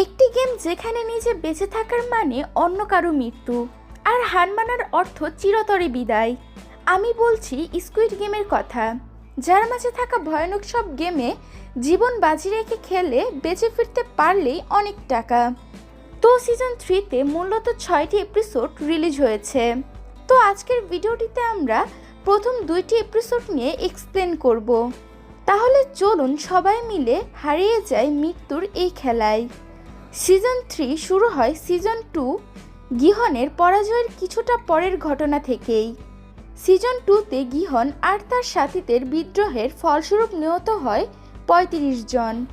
একটি গেম যেখানে নিজে বেঁচে থাকার মানে অন্য কারও মৃত্যু। আর হার মানার অর্থ চিরতরে বিদায়। আমি বলছি স্কুইড গেমের কথা। যার মাঝে থাকা ভয়ানক সব গেমে জীবন বাজি রেখে খেলে বেঁচে ফিরতে পারলেই অনেক টাকা। তো সিজন থ্রিতে মূলত ছয়টি এপিসোড রিলিজ হয়েছে। তো আজকের ভিডিওটিতে আমরা প্রথম দুইটি এপিসোড নিয়ে এক্সপ্লেন করব। তাহলে চলুন সবাই মিলে হারিয়ে যায় মৃত্যুর এই খেলায়। সিজন থ্রি শুরু হয় সিজন টু গিহনের পরাজয়ের কিছুটা পরের ঘটনা থেকেই। সিজন টুতে গিহন আর তার সাথীদের বিদ্রোহের ফলস্বরূপ নিহত হয় পঁয়ত্রিশ জন।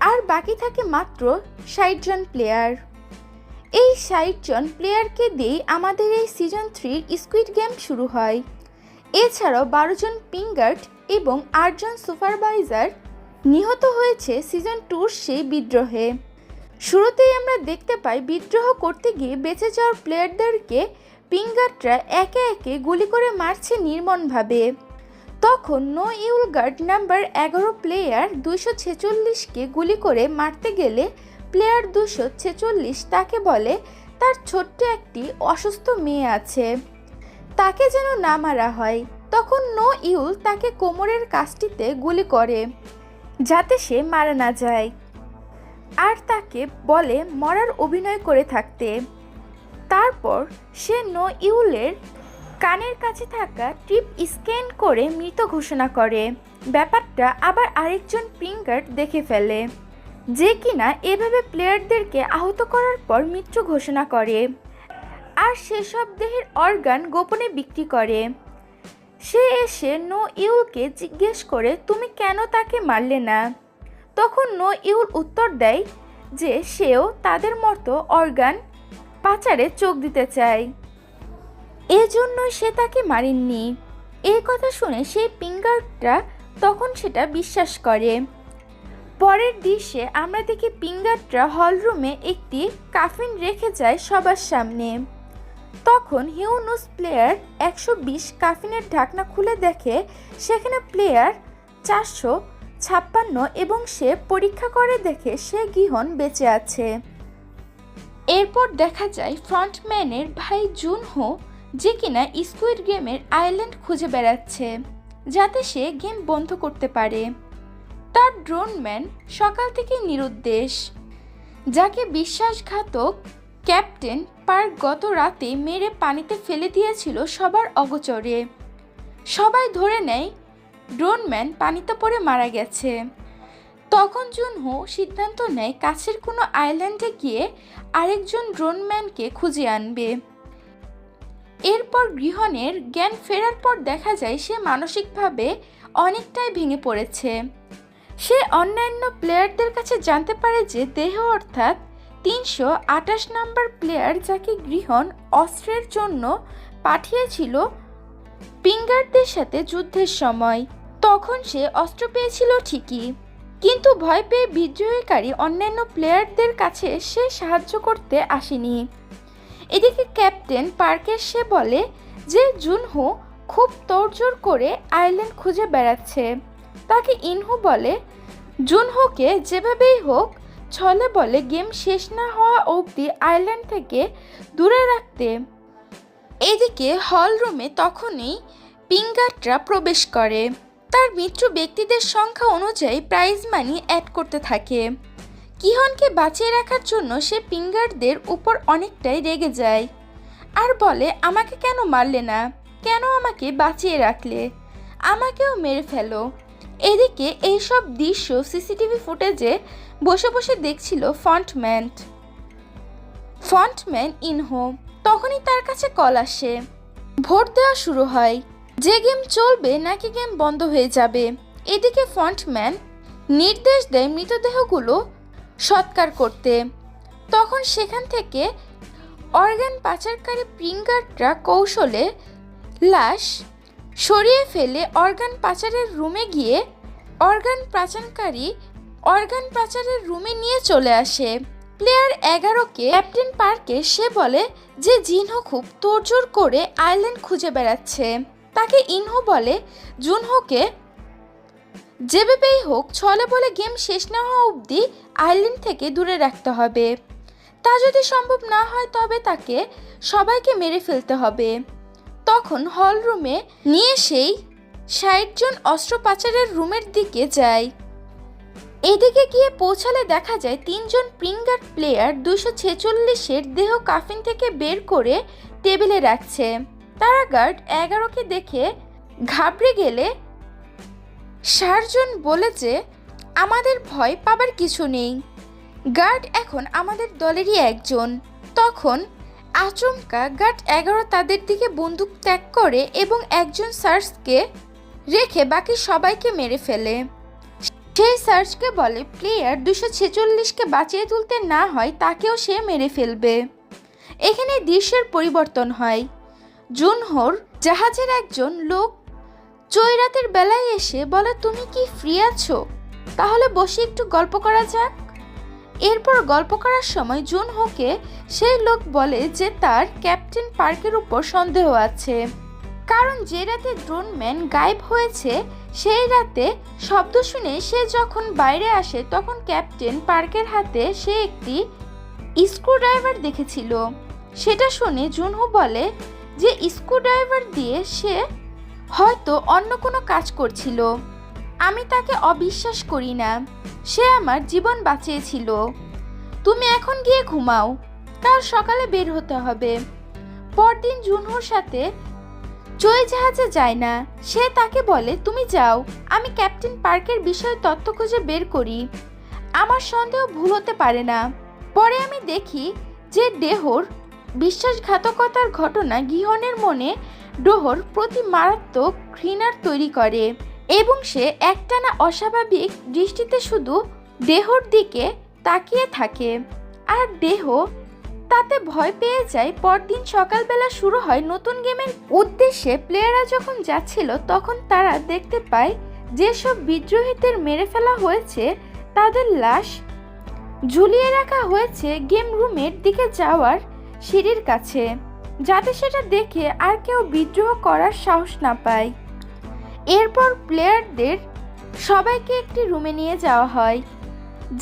আর বাকি থাকে মাত্র ষাট জন প্লেয়ার। এই ষাট জন প্লেয়ারকে দিয়েই আমাদের এই সিজন থ্রির স্কুইড গেম শুরু হয়। এছাড়াও বারো জন পিঙ্গার্ট এবং আটজন সুপারভাইজার নিহত হয়েছে সিজন টুর সেই বিদ্রোহে। শুরুতেই আমরা দেখতে পাই বিদ্রোহ করতে গিয়ে বেঁচে যাওয়ার প্লেয়ারদেরকে পিঙ্গাররা একে একে গুলি করে মারছে নির্মমভাবে। তখন নো ইউল গার্ড নাম্বার এগারো প্লেয়ার দুশো ছেচল্লিশকে গুলি করে মারতে গেলে প্লেয়ার দুশো ছেচল্লিশ তাকে বলে তার ছোট্ট একটি অসুস্থ মেয়ে আছে। তাকে যেন না মারা হয়। তখন নো ইউল তাকে কোমরের কাজটিতে গুলি করে, যাতে সে মারা না যায়। আর তাকে বলে মরার অভিনয় করে থাকতে। তারপর সে নো ইউলের কানের কাছে থাকা টিপ স্ক্যান করে মৃত ঘোষণা করে। ব্যাপারটা আবার আরেকজন পিঙ্গার দেখে ফেলে, যে কিনা এভাবে প্লেয়ারদেরকে আহত করার পর মৃত্যু ঘোষণা করে। আর সেসব দেহের অর্গান গোপনে বিক্রি করে। সে এসে নো ইউলকে জিজ্ঞেস করে, তুমি কেন তাকে মারলে না? তখন নো ইউল উত্তর দেয় যে সেও তাদের মতো অর্গান পাচারে চোখ দিতে চায়। এজন্য সে তাকে মারেননি। এই কথা শুনে সেই পিঙ্গারটা তখন সেটা বিশ্বাস করে। পরের দৃশ্যে আমরা দেখি পিঙ্গারটা হলরুমে একটি কাফিন রেখে যায় সবার সামনে। তখন হিউনুস প্লেয়ার একশো বিশ কাফিনের ঢাকনা খুলে দেখে, সেখানে প্লেয়ার চারশো ছাপ্পান্ন এবং সে পরীক্ষা করে দেখে সে গিহন বেঁচে আছে। এরপর দেখা যায় ফ্রন্টম্যানের ভাই জুনহো যে কিনা স্কুইড গেমের আইল্যান্ড খুঁজে বেড়াচ্ছে, যাতে সে গেম বন্ধ করতে পারে। তার ড্রোনম্যান সকাল থেকে নিরুদ্দেশ, যাকে বিশ্বাসঘাতক ক্যাপ্টেন পার্ক গত রাতে মেরে পানিতে ফেলে দিয়েছিল সবার অগোচরে। সবাই ধরে নেয় ড্রোনম্যান পানিতে পড়ে মারা গেছে। তখন জুনহো সিদ্ধান্ত নেয় কাছের কোনো আইল্যান্ডে গিয়ে আরেকজন ড্রোনম্যানকে খুঁজে আনবে। এরপর গৃহণের জ্ঞান ফেরার পর দেখা যায় সে মানসিকভাবে অনেকটাই ভেঙে পড়েছে। সে অন্যান্য প্লেয়ারদের কাছে জানতে পারে যে দেহ অর্থাৎ তিনশো আঠাশ নাম্বার প্লেয়ার যাকে গৃহণ অস্ত্রের জন্য পাঠিয়েছিল পিঙ্গারদের সাথে যুদ্ধের সময়। তখন সে অস্ত্র পেয়েছিল ঠিকই। কিন্তু ভয় পেয়ে বিদ্রোহীকারী অন্যান্য প্লেয়ারদের কাছে সে সাহায্য করতে আসেনি। এদিকে ক্যাপ্টেন পার্কের সে বলে যে, জুনহু খুব তোড়জোড় করে আইল্যান্ড খুঁজে বেড়াচ্ছে। তাকে ইনহু বলে, জুনহুকে যেভাবেই হোক, ছলে বলে গেম শেষ না হওয়া অবধি আইল্যান্ড থেকে দূরে রাখতে। এদিকে হল রুমে তখনই পিঙ্গাররা প্রবেশ করে। তার মিত্র ব্যক্তিদের সংখ্যা অনুযায়ী প্রাইজ মানি অ্যাড করতে থাকে। কিহনকে বাঁচিয়ে রাখার জন্য সে পিঙ্গারদের উপর অনেকটাই রেগে যায়। আর বলে, আমাকে কেন মারলে না? কেন আমাকে বাঁচিয়ে রাখলে? আমাকেও মেরে ফেলো। এদিকে এইসব দৃশ্য সিসিটিভি ফুটেজে বসে বসে দেখছিল ফন্টম্যান। ফন্টম্যান ইনহো, তখনই তার কাছে কল আসে। ভোট দেওয়া শুরু হয়। যে গেম চলবে নাকি গেম বন্ধ হয়ে যাবে। এদিকে ফন্টম্যান নির্দেশ দেয় মৃতদেহগুলো সৎকার করতে। তখন সেখান থেকে অর্গান পাচারকারী প্রিঙ্গাররা কৌশলে লাশ সরিয়ে ফেলে অর্গান পাচারের রুমে গিয়ে অর্গান পাচারকারী অর্গান পাচারের রুমে নিয়ে চলে আসে। প্লেয়ার এগারোকে ক্যাপ্টেন পার্কে সে বলে যে জিনহো খুব তোড়জোড় করে আইল্যান্ড খুঁজে বেড়াচ্ছে। তাকে ইনহো বলে, জুনহোকে যেভাবেই হোক, ছলে বলে গেম শেষ না হওয়া অবধি আইল্যান্ড থেকে দূরে রাখতে হবে। তা যদি সম্ভব না হয়, তবে তাকে সবাইকে মেরে ফেলতে হবে। তখন হল রুমে নিয়ে সেই ষাট জন অস্ত্র পাচারের রুমের দিকে যায়। এদিকে গিয়ে পৌঁছালে দেখা যায় তিনজন প্রিঙ্গার প্লেয়ার দুশো ছেচল্লিশের দেহ কাফিন থেকে বের করে টেবিলে রাখছে। তারা গার্ড এগারোকে দেখে ঘাবড়ে গেলে, সার্জন বলে যে, আমাদের ভয় পাবার কিছু নেই। গার্ড এখন আমাদের দলেরই একজন। তখন আচমকা গার্ড এগারো তাদের দিকে বন্দুক ত্যাগ করে এবং একজন সার্চকে রেখে বাকি সবাইকে মেরে ফেলে। সেই সার্চকে বলে, প্লেয়ার দুশো ছেচল্লিশকে বাঁচিয়ে তুলতে না হয়, তাকেও সে মেরে ফেলবে। এখানে দৃশ্যের পরিবর্তন হয়। জুনহোর জাহাজের একজন লোক চৈরাতের বেলায় এসে বলে, তুমি কি ফ্রি আছো? তাহলে বসে একটু গল্প করা যাক। এরপর গল্প করার সময় জুনহোকে সেই লোক বলে যে, তার ক্যাপ্টেন পার্কের উপর সন্দেহ আছে। কারণ যে রাতে ড্রোনম্যান গায়েব হয়েছে, সেই রাতে শব্দ শুনে সে যখন বাইরে আসে, তখন ক্যাপ্টেন পার্কের হাতে সে একটি স্ক্রুড্রাইভার দেখেছিল। সেটা শুনে জুনহু বলে যে স্ক্রুড্রাইভার দিয়ে সে হয়তো অন্য কোনো কাজ করছিল। আমি তাকে অবিশ্বাস করি না। সে আমার জীবন বাঁচিয়েছিল। তুমি এখন গিয়ে ঘুমাও। কাল সকালে বের হতে হবে। পরদিন জুনহুর সাথে চই জাহাজে যায় না। সে তাকে বলে, তুমি যাও। আমি ক্যাপ্টেন পার্কের বিষয়ে তথ্য খুঁজে বের করি। আমার সন্দেহ ভুল হতে পারে না। পরে আমি দেখি যে ডেহর বিশ্বাসঘাতকতার ঘটনা গিহনের মনে ডোহর প্রতি মারাত্মক ঘৃণার তৈরি করে এবং সে একটানা অস্বাভাবিক দৃষ্টিতে শুধু দেহর দিকে তাকিয়ে থাকে। আর দেহ তাতে ভয় পেয়ে যায়, পরদিন সকালবেলা শুরু হয় নতুন গেমের উদ্দেশ্যে। প্লেয়াররা যখন যাচ্ছিল, তখন তারা দেখতে পায় যেসব বিদ্রোহীদের মেরে ফেলা হয়েছে, তাদের লাশ ঝুলিয়ে রাখা হয়েছে গেম রুমের দিকে যাওয়ার সিঁড়ির কাছে, যাতে সেটা দেখে আর কেউ বিদ্রোহ করার সাহস না পায়। এরপর প্লেয়ারদের সবাইকে একটি রুমে নিয়ে যাওয়া হয়।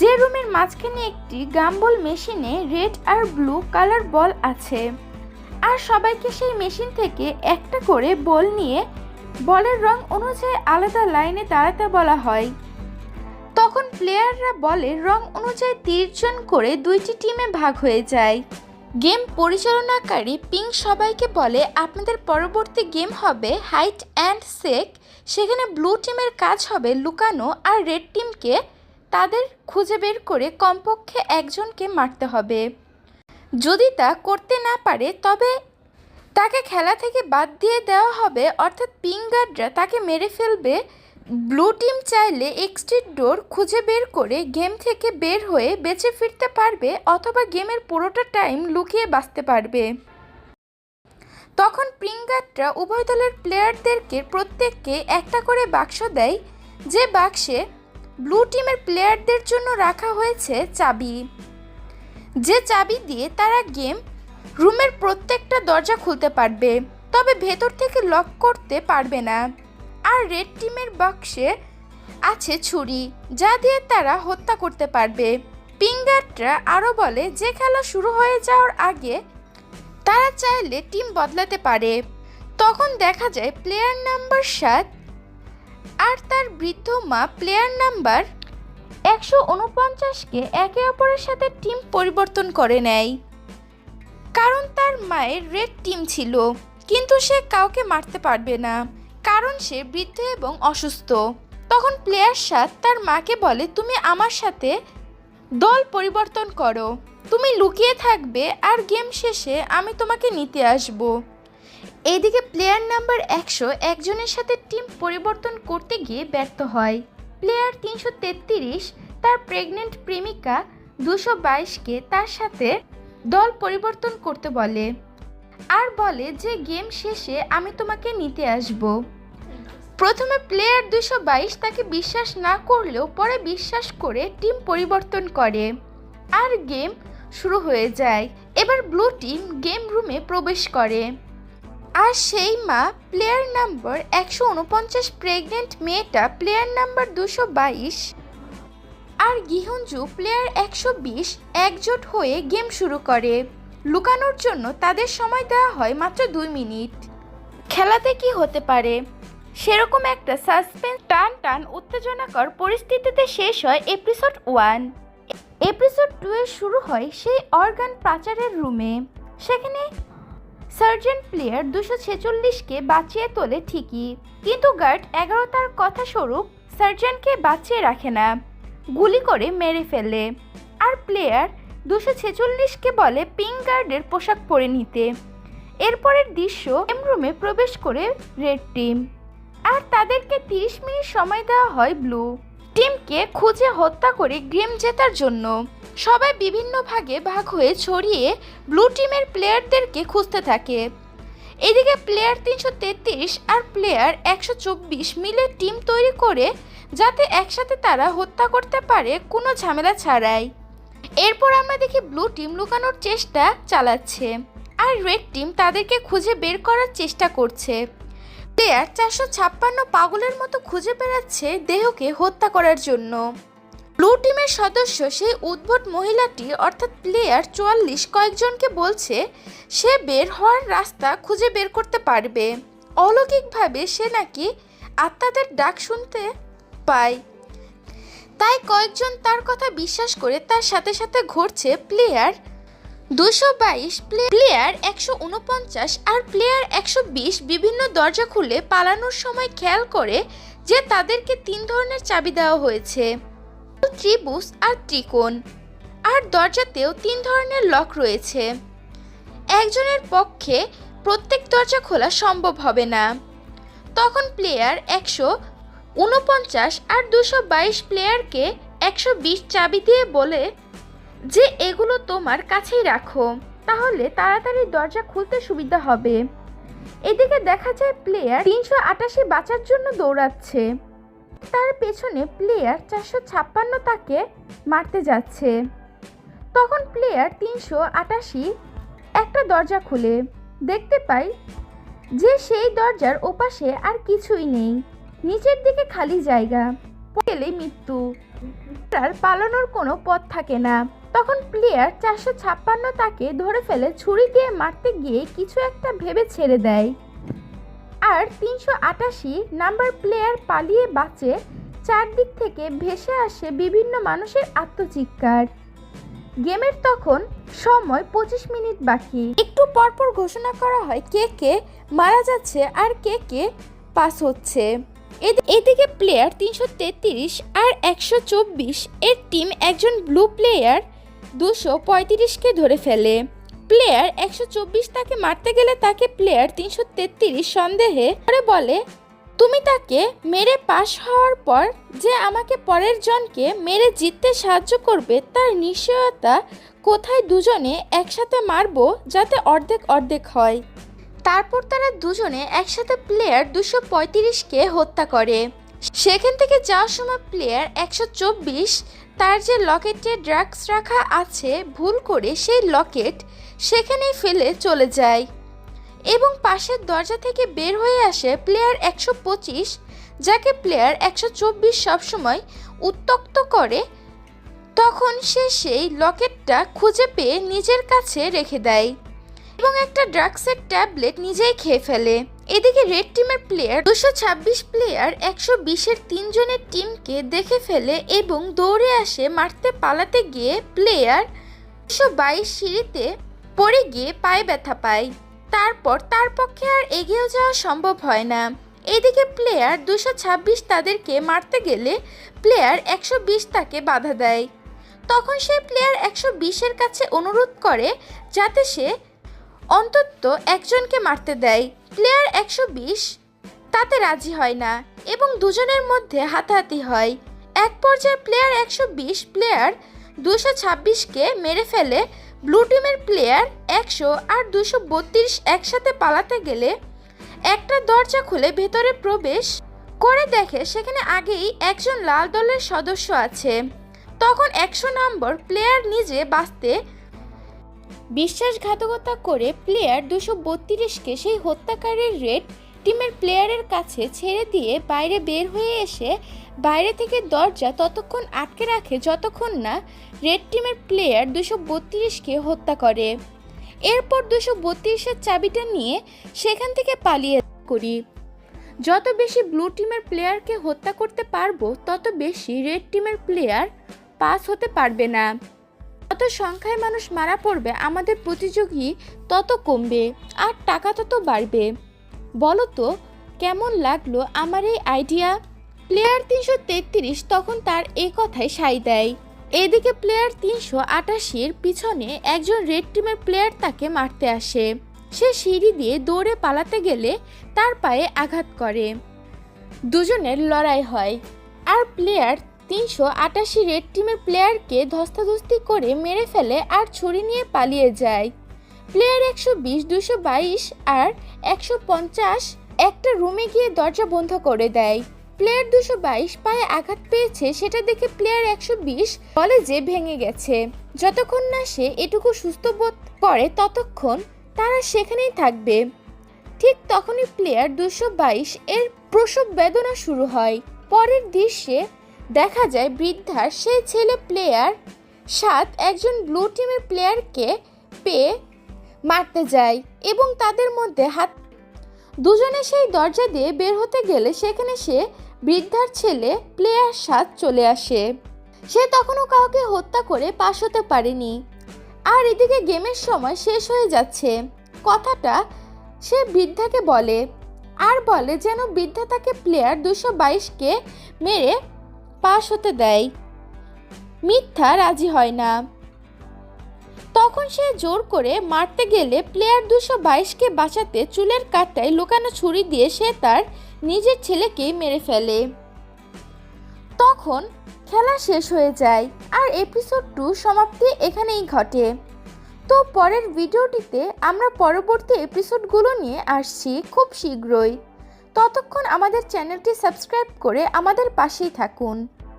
যে রুমের মাঝখানে একটি গাম্বল মেশিনে রেড আর ব্লু কালার বল আছে। আর সবাইকে সেই মেশিন থেকে একটা করে বল নিয়ে বলের রং অনুযায়ী আলাদা লাইনে দাঁড়াতে বলা হয়। তখন প্লেয়াররা বলে রং অনুযায়ী তিনজন করে দুইটি টিমে ভাগ হয়ে যায়। গেম পরিচালনাকারী পিং সবাইকে বলে, আপনাদের পরবর্তী গেম হবে হাইট অ্যান্ড সেক। সেখানে ব্লু টিমের কাজ হবে লুকানো আর রেড টিমকে তাদের খুঁজে বের করে কমপক্ষে একজনকে মারতে হবে। যদি তা করতে না পারে, তবে তাকে খেলা থেকে বাদ দিয়ে দেওয়া হবে। অর্থাৎ পিং গার্ডরা তাকে মেরে ফেলবে ব্লু টিম চাইলে এক্সট্রিট ডোর খুঁজে বের করে গেম থেকে বের হয়ে বেঁচে ফিরতে পারবে অথবা গেমের পুরোটা টাইম লুকিয়ে বাঁচতে পারবে। তখন প্রিঙ্গাররা উভয় দলের প্লেয়ারদেরকে প্রত্যেককে একটা করে বাক্স দেয়। যে বাক্সে ব্লু টিমের প্লেয়ারদের জন্য রাখা হয়েছে চাবি। যে চাবি দিয়ে তারা গেম রুমের প্রত্যেকটা দরজা খুলতে পারবে, তবে ভেতর থেকে লক করতে পারবে না। আর রেড টিমের বাক্সে আছে ছুরি, যা দিয়ে তারা হত্যা করতে পারবে। পিঙ্গাররা আরও বলে, যে খেলা শুরু হয়ে যাওয়ার আগে তারা চাইলে টিম বদলাতে পারে। তখন দেখা যায় প্লেয়ার নাম্বার সাত আর তার বৃদ্ধ মা প্লেয়ার নাম্বার একশো উনপঞ্চাশকে একে অপরের সাথে টিম পরিবর্তন করে নেয়। কারণ তার মায়ের রেড টিম ছিল, কিন্তু সে কাউকে মারতে পারবে না। কারণ সে বৃদ্ধ এবং অসুস্থ। তখন প্লেয়ার সাত তার মাকে বলে, তুমি আমার সাথে দল পরিবর্তন করো। তুমি লুকিয়ে থাকবে আর গেম শেষে আমি তোমাকে নিতে আসব। এদিকে প্লেয়ার নাম্বার একশো একজনের সাথে টিম পরিবর্তন করতে গিয়ে ব্যর্থ হয়। প্লেয়ার তিনশো তেত্রিশ তার প্রেগনেন্ট প্রেমিকা দুশো বাইশকে তার সাথে দল পরিবর্তন করতে বলে। আর বলে যে গেম শেষে আমি তোমাকে নিতে আসব। প্রথমে প্লেয়ার দুশো বাইশ তাকে বিশ্বাস না করলেও পরে বিশ্বাস করে টিম পরিবর্তন করে। আর গেম শুরু হয়ে যায়। এবার ব্লু টিম গেম রুমে প্রবেশ করে। আর সেই মা প্লেয়ার নাম্বার একশো উনপঞ্চাশ প্রেগনেন্ট মেয়েটা প্লেয়ার নাম্বার দুশো বাইশ আর গিহঞ্জু প্লেয়ার একশো বিশ একজোট হয়ে গেম শুরু করে। লুকানোর জন্য তাদের সময় দেওয়া হয় মাত্র দুই মিনিট। খেলাতে কি হতে পারে? সেরকম একটা সাসপেন্স টান টান উত্তেজনাকর পরিস্থিতিতে শেষ হয় এপিসোড ওয়ান এপিসোড টু এর শুরু হয় সেই অর্গান পাচারের রুমে। সেখানে সার্জেন্ট প্লেয়ার দুশো ছেচল্লিশকে বাঁচিয়ে তোলে ঠিকই। কিন্তু গার্ড এগারো তার কথা স্বরূপ সার্জেন্টকে বাঁচিয়ে রাখে না। গুলি করে মেরে ফেলে। আর প্লেয়ার দুশো ছেচল্লিশকে বলে পিঙ্ক গার্ডের পোশাক পরে নিতে। এরপরের দৃশ্য রুমে প্রবেশ করে রেড টিম। আর তাদেরকে তিরিশ মিনিট সময় দেওয়া হয় ব্লু। টিমকে খুঁজে হত্যা করে গেম জেতার জন্য। সবাই বিভিন্ন ভাগে ভাগ হয়ে ছড়িয়ে ব্লু টিমের প্লেয়ারদেরকে খুঁজতে থাকে। এদিকে প্লেয়ার তিনশো তেত্রিশ আর প্লেয়ার একশো চব্বিশ মিলে টিম তৈরি করে যাতে একসাথে তারা হত্যা করতে পারে, কোনো ঝামেলা ছাড়াই। এরপর আমরা দেখি ব্লু টিম লুকানোর চেষ্টা চালাচ্ছে। আর রেড টিম তাদেরকে খুঁজে বের করার চেষ্টা করছে। প্লেয়ার চারশো ছাপ্পান্ন পাগলের মতো খুঁজে বেড়াচ্ছে দেহকে হত্যা করার জন্য। ব্লু টিমের সদস্য সেই উদ্ভট মহিলাটি, অর্থাৎ প্লেয়ার চুয়াল্লিশ কয়েকজনকে বলছে সে বের হওয়ার রাস্তা খুঁজে বের করতে পারবে। অলৌকিকভাবে সে নাকি আত্মাদের ডাক শুনতে পায়। তাই কয়েকজন তার কথা বিশ্বাস করে তার সাথে সাথে ঘুরছে প্লেয়ার দুশো বাইশ প্লেয়ার একশো উনপঞ্চাশ আর প্লেয়ার একশো বিশ বিভিন্ন দরজা খুলে পালানোর সময় খেয়াল করে যে তাদেরকে তিন ধরনের চাবি দেওয়া হয়েছে। ত্রিভুজ আর ত্রিকোণ। আর দরজাতেও তিন ধরনের লক রয়েছে। একজনের পক্ষে প্রত্যেক দরজা খোলা সম্ভব হবে না। তখন প্লেয়ার একশো উনপঞ্চাশ আর দুশো বাইশ প্লেয়ারকে একশো বিশ চাবি দিয়ে বলে যে এগুলো তোমার কাছেই রাখো, তাহলে তাড়াতাড়ি দরজা খুলতে সুবিধা হবে। এদিকে দেখা যায় প্লেয়ার তিনশো আটাশি বাঁচার জন্য দৌড়াচ্ছে। তার পেছনে প্লেয়ার চারশো ছাপ্পান্ন তাকে মারতে যাচ্ছে। তখন প্লেয়ার তিনশো আটাশি একটা দরজা খুলে। দেখতে পাই যে সেই দরজার ওপাশে আর কিছুই নেই। নিচের দিকে খালি জায়গা। গেলে মৃত্যু। তার পালানোর কোনো পথ থাকে না। তখন প্লেয়ার চারশো ছাপ্পান্ন তাকে ধরে ফেলে ছুরি দিয়ে মারতে গিয়ে কিছু একটা ভেবে ছেড়ে দেয়। আর তিনশো আটাশি নাম্বার প্লেয়ার পালিয়ে বাঁচে চারদিক থেকে ভেসে আসে বিভিন্ন মানুষের আত্মচিৎকার। গেমের তখন সময় পঁচিশ মিনিট বাকি। একটু পরপর ঘোষণা করা হয় কে কে মারা যাচ্ছে আর কে কে পাস হচ্ছে। এদিকে প্লেয়ার তিনশো তেত্রিশ আর একশো চব্বিশ এর টিম একজন ব্লু প্লেয়ার দুশো পঁয়ত্রিশকে ধরে ফেলে। প্লেয়ার একশো চব্বিশ তাকে মারতে গেলে তাকে প্লেয়ার তিনশো তেত্রিশ সন্দেহে করে বলে, তুমি তাকে মেরে পাশ হওয়ার পর যে আমাকে পরের জনকে মেরে জিততে সাহায্য করবে, তার নিশ্চয়তা কোথায় দুজনে একসাথে মারবো যাতে অর্ধেক অর্ধেক হয়? তারপর তারা দুজনে একসাথে প্লেয়ার দুশো পঁয়ত্রিশকে হত্যা করে। সেখান থেকে যাওয়ার সময় প্লেয়ার একশো চব্বিশ, তার যে লকেটে ড্রাগস রাখা আছে, ভুল করে সেই লকেট সেখানেই ফেলে চলে যায়। এবং পাশের দরজা থেকে বের হয়ে আসে প্লেয়ার একশো পঁচিশ, যাকে প্লেয়ার একশো চব্বিশ সবসময় উত্তক্ত করে। তখন সে সেই লকেটটা খুঁজে পেয়ে নিজের কাছে রেখে দেয়। এবং একটা ড্রাগসের ট্যাবলেট নিজেই খেয়ে ফেলে। এদিকে রেড টিমের প্লেয়ার দুশো ছাব্বিশ প্লেয়ার একশো বিশের তিনজনের টিমকে দেখে ফেলে এবং দৌড়ে আসে মারতে পালাতে গিয়ে প্লেয়ার দুশো বাইশ সিঁড়িতে পড়ে গিয়ে পায়ে ব্যথা পায়। তারপর তার পক্ষে আর এগিয়েও যাওয়া সম্ভব হয় না। এদিকে প্লেয়ার দুশো ছাব্বিশ তাদেরকে মারতে গেলে প্লেয়ার একশো বিশ তাকে বাধা দেয়। তখন সেই প্লেয়ার একশো বিশের কাছে অনুরোধ করে যাতে সে অন্তত একজনকে মারতে দেয়। প্লেয়ার একশো বিশ, তাতে রাজি হয় না এবং দুজনের মধ্যে হাতাহাতি হয়। এক পর্যায়ে প্লেয়ার একশো বিশ, প্লেয়ার দুশো ছাব্বিশকে মেরে ফেলে। ব্লু টিমের প্লেয়ার একশো আর দুশো বত্রিশ একসাথে পালাতে গেলে একটা দরজা খুলে ভেতরে প্রবেশ করে দেখে সেখানে আগেই একজন লাল দলের সদস্য আছে। তখন একশো নম্বর প্লেয়ার নিজে বাঁচতে বিশ্বাসঘাতকতা করে প্লেয়ার দুশো বত্রিশকে সেই হত্যাকারীর রেড টিমের প্লেয়ারের কাছে ছেড়ে দিয়ে বাইরে বের হয়ে এসে বাইরে থেকে দরজা ততক্ষণ আটকে রাখে যতক্ষণ না রেড টিমের প্লেয়ার দুশো বত্রিশকে হত্যা করে। এরপর দুশো বত্রিশের চাবিটা নিয়ে সেখান থেকে পালিয়ে করি। যত বেশি ব্লু টিমের প্লেয়ারকে হত্যা করতে পারব, তত বেশি রেড টিমের প্লেয়ার পাস হতে পারবে না। যত সংখ্যায় মানুষ মারা পড়বে, আমাদের প্রতিযোগী তত কমবে আর টাকা তত বাড়বে। বলো তো, কেমন লাগল আমার এই আইডিয়া প্লেয়ার তিনশো তেত্রিশ তখন তার এই কথায় সাই দেয়। এদিকে প্লেয়ার তিনশো আটাশির পিছনে একজন রেড টিমের প্লেয়ার তাকে মারতে আসে। সে সিঁড়ি দিয়ে দৌড়ে পালাতে গেলে তার পায়ে আঘাত করে। দুজনের লড়াই হয়। আর প্লেয়ার তিনশো আটাশি রেড টিমের প্লেয়ারকে ধস্তাধস্তি করে মেরে ফেলে আর ছুরি নিয়ে পালিয়ে যায়। প্লেয়ার একশো বিশ, দুশো বাইশ আর একশো পঞ্চাশ একটা রুমে গিয়ে দরজা বন্ধ করে দেয়। প্লেয়ার দুশো বাইশ পায়ে আঘাত পেয়েছে, সেটা দেখে প্লেয়ার একশো বিশ বলে যে ভেঙে গেছে। যতক্ষণ না সে এটুকু সুস্থ বোধ করে, ততক্ষণ তারা সেখানেই থাকবে। ঠিক তখনই প্লেয়ার দুশো বাইশ এর প্রসব বেদনা শুরু হয়। পরের দৃশ্যে দেখা যায় বৃদ্ধার সেই ছেলে প্লেয়ার সাত একজন ব্লু টিমের প্লেয়ারকে পেয়ে মারতে যায় এবং তাদের মধ্যে হাত, দুজনে সেই দরজা দিয়ে বের হতে গেলে সেখানে সে বৃদ্ধার ছেলে প্লেয়ার সাত চলে আসে। সে তখনও কাউকে হত্যা করে পাশ হতে পারেনি। আর এদিকে গেমের সময় শেষ হয়ে যাচ্ছে। কথাটা সে বৃদ্ধাকে বলে, আর বলে যেন বৃদ্ধা তাকে প্লেয়ার দুশো বাইশকে মেরে পাশ হতে দেয়। মিথ্যা রাজি হয় না। তখন সে জোর করে মারতে গেলে প্লেয়ার দুশো বাইশকে বাঁচাতে চুলের কাটায় লুকানো ছুরি দিয়ে সে তার নিজের ছেলেকেই মেরে ফেলে। তখন খেলা শেষ হয়ে যায় আর এপিসোড টু সমাপ্তি এখানেই ঘটে। তো পরের ভিডিওটিতে আমরা পরবর্তী এপিসোডগুলো নিয়ে আসছি খুব শীঘ্রই। ততক্ষণ আমাদের চ্যানেলটি সাবস্ক্রাইব করে আমাদের পাশেই থাকুন।